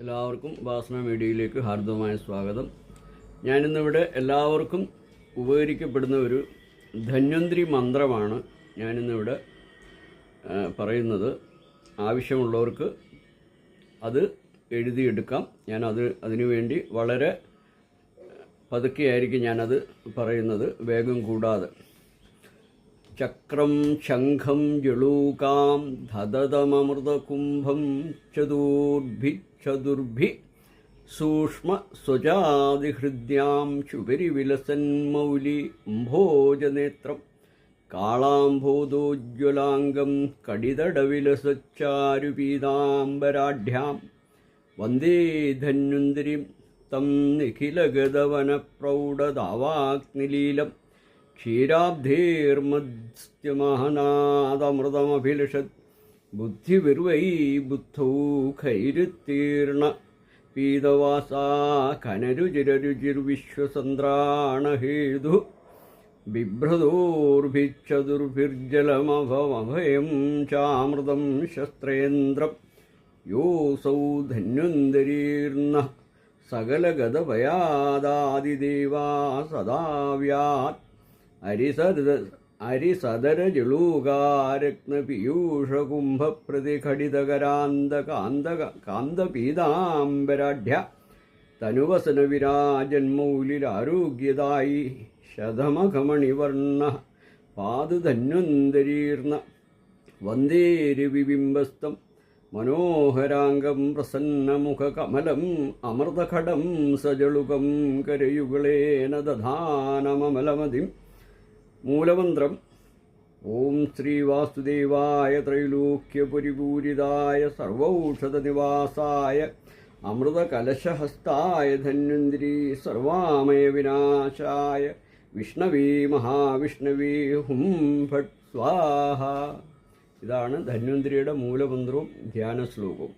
എല്ലാവർക്കും ഉപാസന മീഡിയയിലേക്ക് ഹാർദവമായ സ്വാഗതം. ഞാനിന്നിവിടെ എല്ലാവർക്കും ഉപകരിക്കപ്പെടുന്ന ഒരു ധന്വന്തിരി മന്ത്രമാണ് ഞാനിന്നിവിടെ പറയുന്നത്. ആവശ്യമുള്ളവർക്ക് അത് എഴുതിയെടുക്കാം. ഞാനത് അതിനുവേണ്ടി വളരെ പതുക്കെയായിരിക്കും ഞാനത് പറയുന്നത്. വേഗം കൂടാതെ. ചക്രം ശംഖം ജളൂകാം ധതതമൃതകുംഭം ചതുർഭി ചതുർഭി സൂക്ഷ്മ സ്വജാതിഹൃദ്യാം ശുപരി വിലസൻ മൗലി ഭോജനേത്രം കാളാംഭോദോജ്വലാംഗം കടിതടവിലസച്ചാരുപീതാംബരാഢ്യാം വന്ദേ ധന്വന്തിരിം തം നിഖിലഗതവനപ്രൗഢദാവാഗ്നിലീലം ക്ഷീരാബ്ധേർമധ്യമഹനാദമൃതമഭിലഷത് ബുദ്ധിവിർവൈ ബുദ്ധൗ ഖൈരുത്തീർണ പീതവാസാ കനരുചിരരുചിർവിശ്വസന്ത്രാണഹേതു ബിഭ്രതോർഭിച്ചതുർഭിർജലമഭമഭയം ചാമൃതം ശസ്ത്രേന്ദ്രം യോസൗ ധന്വന്തരീർന്ന സകലഗതഭയാദാദിദേവാ സദാവ്യാത് അരിസര അരിസദരജളൂകാരത്നപീയൂഷകുംഭപ്രതിഘടിതകരാന്തകാന്തക കാന്തപീതാംബരാഢ്യ തനുവസനവിരാജന്മൗലിരാരോഗ്യദായി ശതമഖമണിവർണ പാതുധന്വന്തരീർന്ന വന്ദേരുവിബിംബസ്തം മനോഹരാംഗം പ്രസന്നമുഖകമലം അമൃതഖടം സജളുകം കരയുകളേന ദധാനമമലമതിം മൂലമന്ത്രം. ഓം ശ്രീ വാസുദേവായ ത്രൈലോക്യപരിപൂരിതായ സർവൗഷധനിവാസായ അമൃതകലശഹസ്തായ ധന്വന്തിരി സർവാമയ വിനാശായ വിഷ്ണവേ മഹാവിഷ്ണവേ ഹും ഭട്ട് സ്വാഹ. ഇതാണ് ധന്വന്തിരിയുടെ മൂലമന്ത്രവും ധ്യാന ശ്ലോകവും